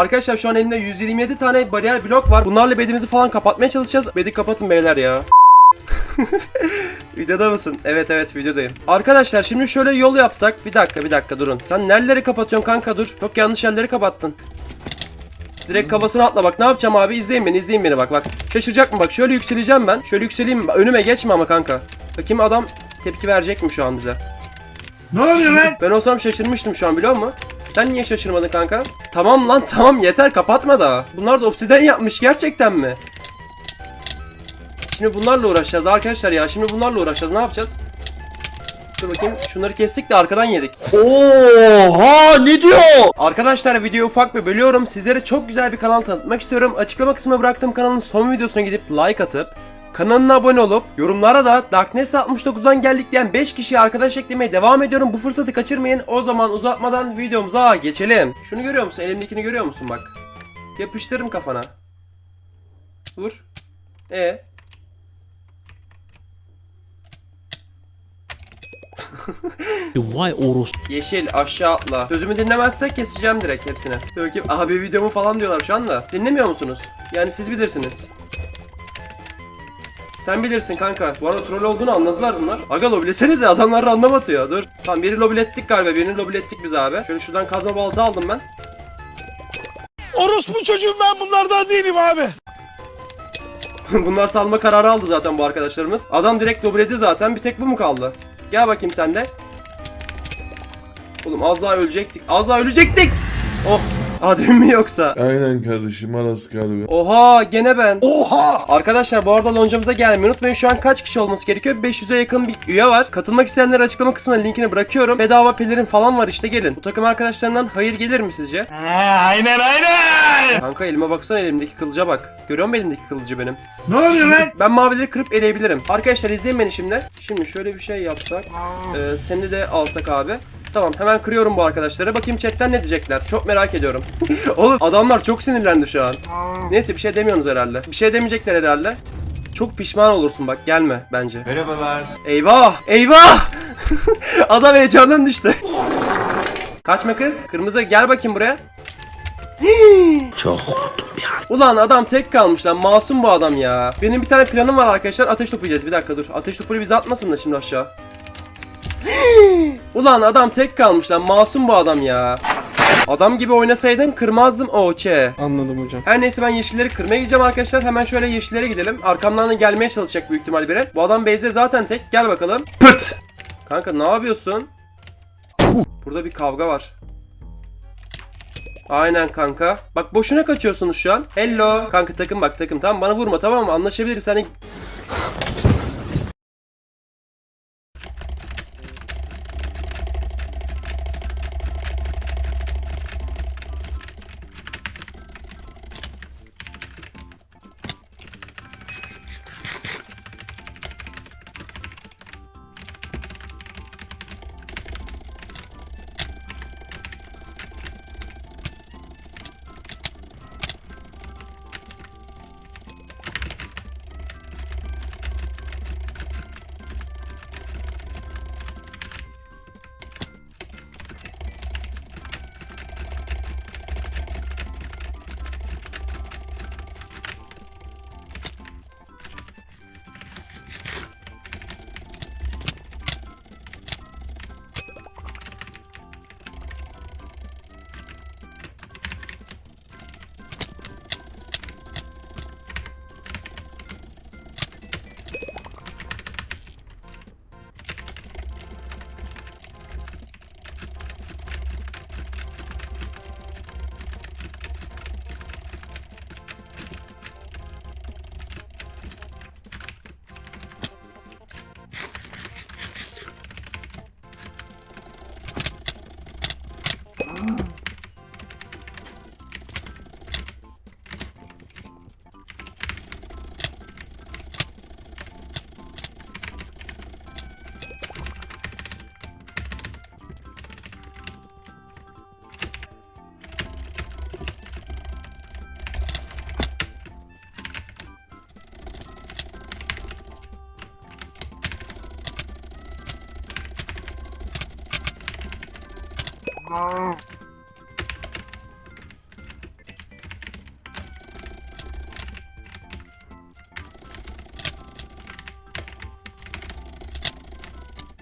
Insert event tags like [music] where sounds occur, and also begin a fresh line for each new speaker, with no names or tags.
Arkadaşlar şu an elimde 127 tane bariyer blok var. Bunlarla bedimizi falan kapatmaya çalışacağız. Bedi kapatın beyler ya. [laughs] Videoda mısın? Evet evet videodayım. Arkadaşlar şimdi şöyle yol yapsak. Bir dakika bir dakika durun. Sen nereleri kapatıyorsun kanka dur. Çok yanlış yerleri kapattın. Direkt kafasına atla bak ne yapacağım abi izleyin beni izleyin beni bak bak. Şaşıracak mı bak şöyle yükseleceğim ben. Şöyle yükseleyim önüme geçme ama kanka. Bakayım adam tepki verecek mi şu an bize?
Ne oluyor lan?
Ben olsam şaşırmıştım şu an biliyor musun? Sen niye şaşırmadın kanka? Tamam lan tamam yeter kapatma da. Bunlar da obsiden yapmış gerçekten mi? Şimdi bunlarla uğraşacağız arkadaşlar ya. Şimdi bunlarla uğraşacağız. Ne yapacağız? Dur bakayım. Şunları kestik de arkadan yedik.
Oha ne diyor?
Arkadaşlar videoyu ufak bir bölüyorum. Sizlere çok güzel bir kanal tanıtmak istiyorum. Açıklama kısmına bıraktığım kanalın son videosuna gidip like atıp kanalına abone olup yorumlara da Darkness 69'dan geldik diyen 5 kişiyi arkadaş eklemeye devam ediyorum. Bu fırsatı kaçırmayın. O zaman uzatmadan videomuza geçelim. Şunu görüyor musun? Elimdekini görüyor musun bak? Yapıştırırım kafana. Vur. E
Vay orospu
Yeşil aşağı atla. Sözümü dinlemezsek keseceğim direkt hepsini. Bakayım abi videomu falan diyorlar şu anda. Dinlemiyor musunuz? Yani siz bilirsiniz. Sen bilirsin kanka. Bu arada troll olduğunu anladılar bunlar. Aga lobilesenize adamlar random atıyor. Dur. Tamam biri lobilettik galiba. Birini lobilettik biz abi. Şöyle şuradan kazma balta aldım ben.
Orospu çocuğum ben bunlardan değilim abi. [laughs]
Bunlar salma kararı aldı zaten bu arkadaşlarımız. Adam direkt lobiledi zaten. Bir tek bu mu kaldı? Gel bakayım sen de. Oğlum az daha ölecektik. Az daha ölecektik. Oh. Admin mi yoksa?
Aynen kardeşim Aras galiba.
Oha gene ben.
Oha!
Arkadaşlar bu arada loncamıza gelmeyi unutmayın. Şu an kaç kişi olması gerekiyor? 500'e yakın bir üye var. Katılmak isteyenlere açıklama kısmına linkini bırakıyorum. Bedava pelerin falan var işte gelin. Bu takım arkadaşlarından hayır gelir mi sizce?
He, aynen aynen.
Kanka elime baksana elimdeki kılıca bak. Görüyor musun elimdeki kılıcı benim?
Ne oluyor lan?
Ben mavileri kırıp eleyebilirim. Arkadaşlar izleyin beni şimdi. Şimdi şöyle bir şey yapsak. Ee, seni de alsak abi. Tamam hemen kırıyorum bu arkadaşları. Bakayım chatten ne diyecekler. Çok merak ediyorum. [laughs] Oğlum adamlar çok sinirlendi şu an. Neyse bir şey demiyorsunuz herhalde. Bir şey demeyecekler herhalde. Çok pişman olursun bak gelme bence.
Merhabalar.
Eyvah! Eyvah! [laughs] Adam heyecandan düştü. Kaçma kız. Kırmızı gel bakayım buraya. [gasps]
Çok korktum ya.
Ulan adam tek kalmış lan. Masum bu adam ya. Benim bir tane planım var arkadaşlar. Ateş topu yiyeceğiz. Bir dakika dur. Ateş topunu bize atmasın da şimdi aşağı. Ulan adam tek kalmış lan. Masum bu adam ya. Adam gibi oynasaydın kırmazdım o çe.
Anladım hocam
Her neyse ben yeşilleri kırmaya gideceğim arkadaşlar. Hemen şöyle yeşillere gidelim. Arkamdan da gelmeye çalışacak büyük ihtimal biri. Bu adam Beyze zaten tek. Gel bakalım. Pırt. Kanka ne yapıyorsun? Burada bir kavga var. Aynen kanka. Bak boşuna kaçıyorsunuz şu an. Hello. Kanka takım bak takım. Tamam bana vurma tamam mı? Anlaşabiliriz. Hani 아.